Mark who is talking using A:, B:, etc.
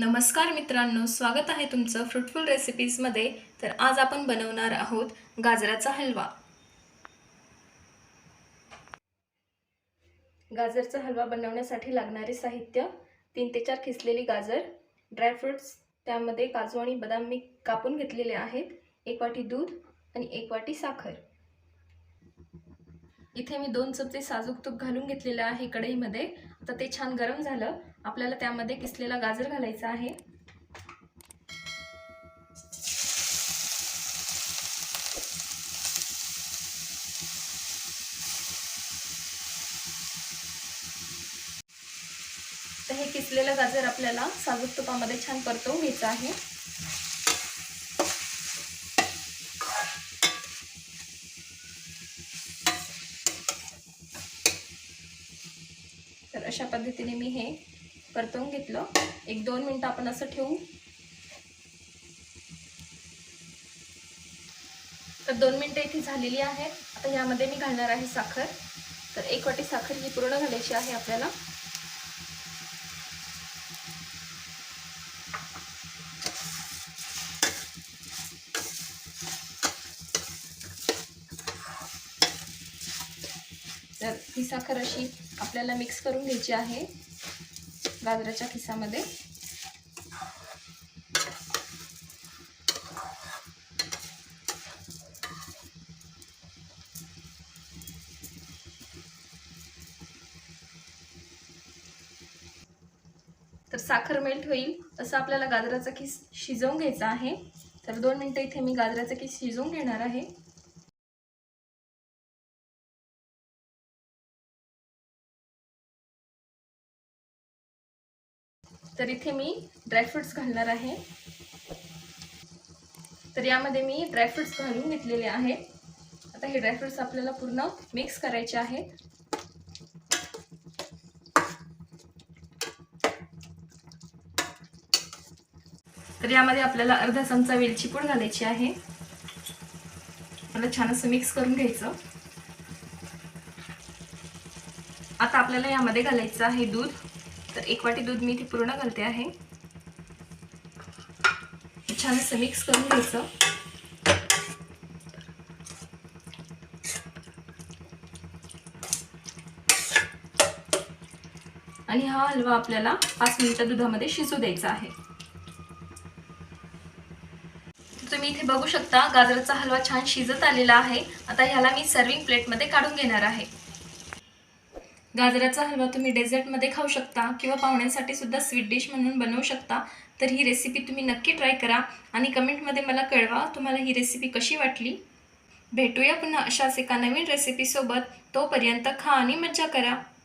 A: नमस्कार मित्रांनो स्वागत आहे तुमचं फ्रुटफुल रेसिपीजमध्ये तर आज आपण बनवणार आहोत गाजराचा हलवा. गाजरचा हलवा बनवण्यासाठी लागणारे साहित्य तीन ते चार खिसलेली गाजर ड्रायफ्रुट्स त्यामध्ये काजू आणि बदाम मी कापून घेतलेले आहेत. एक वाटी दूध आणि एक वाटी साखर. इथे मी दोन चमचे साजूक तूप घालून घेतलेलं आहे कढईमध्ये. आता ते छान गरम झालं. आपल्याला त्यामध्ये किसलेला गाजर घालायचा आहे. तर हे किसलेलं गाजर आपल्याला साजूक तुपामध्ये छान परतवून घ्यायचं आहे. तर अशा पद्धतीने मी हे परतवून घेतलं. एक दोन मिनटं आपण असं ठेवू. तर दोन मिनटं इथे झालेली आहेत आता यामध्ये मी घालणार आहे साखर. तर एक वाटी साखर ही पूर्ण घालायची आहे आपल्याला. तर ही साखर अशी आपल्याला मिक्स करून घ्यायची आहे. गाजराच्या खिसामध्ये तर साखर मेल्ट होईल असं आपल्याला गाजराचा खीस शिजवून घ्यायचा आहे. तर दोन मिनटं इथे मी गाजराचा खीस शिजवून घेणार आहे. तर इथे मी ड्रायफ्रुट्स घालणार आहे. तर यामध्ये मी ड्रायफ्रुट्स घालून घेतलेले आहेत आता हे ड्रायफ्रुट्स आपल्याला पूर्ण मिक्स करायचे आहेत तर यामध्ये आपल्याला अर्धा चमचा वेलची पूड घालायची आहे. मला छान असं मिक्स करून घ्यायचं. आता आपल्याला यामध्ये घालायचं आहे दूध. तर एक वाटी दूध मी इथे पूर्ण घालते आहे. छान असं मिक्स करून घ्यायचं. आणि हा हलवा आपल्याला पाच मिनिटं दुधामध्ये शिजू द्यायचा आहे. तुम्ही इथे बघू शकता गाजराचा हलवा छान शिजत आलेला आहे. आता ह्याला मी सर्विंग प्लेटमध्ये काढून घेणार आहे. गाजराचा हलवा तुम्ही डेझर्टमध्ये खाऊ शकता किंवा पाहुण्यांसाठी सुद्धा स्वीट डिश म्हणून बनवू शकता. तर ही रेसिपी तुम्ही नक्की ट्राय करा आणि कमेंटमध्ये मला कळवा तुम्हाला ही रेसिपी कशी वाटली. भेटूया पुन्हा अशाच एका नवीन रेसिपीसोबत तोपर्यंत खा आणि मज्जा करा.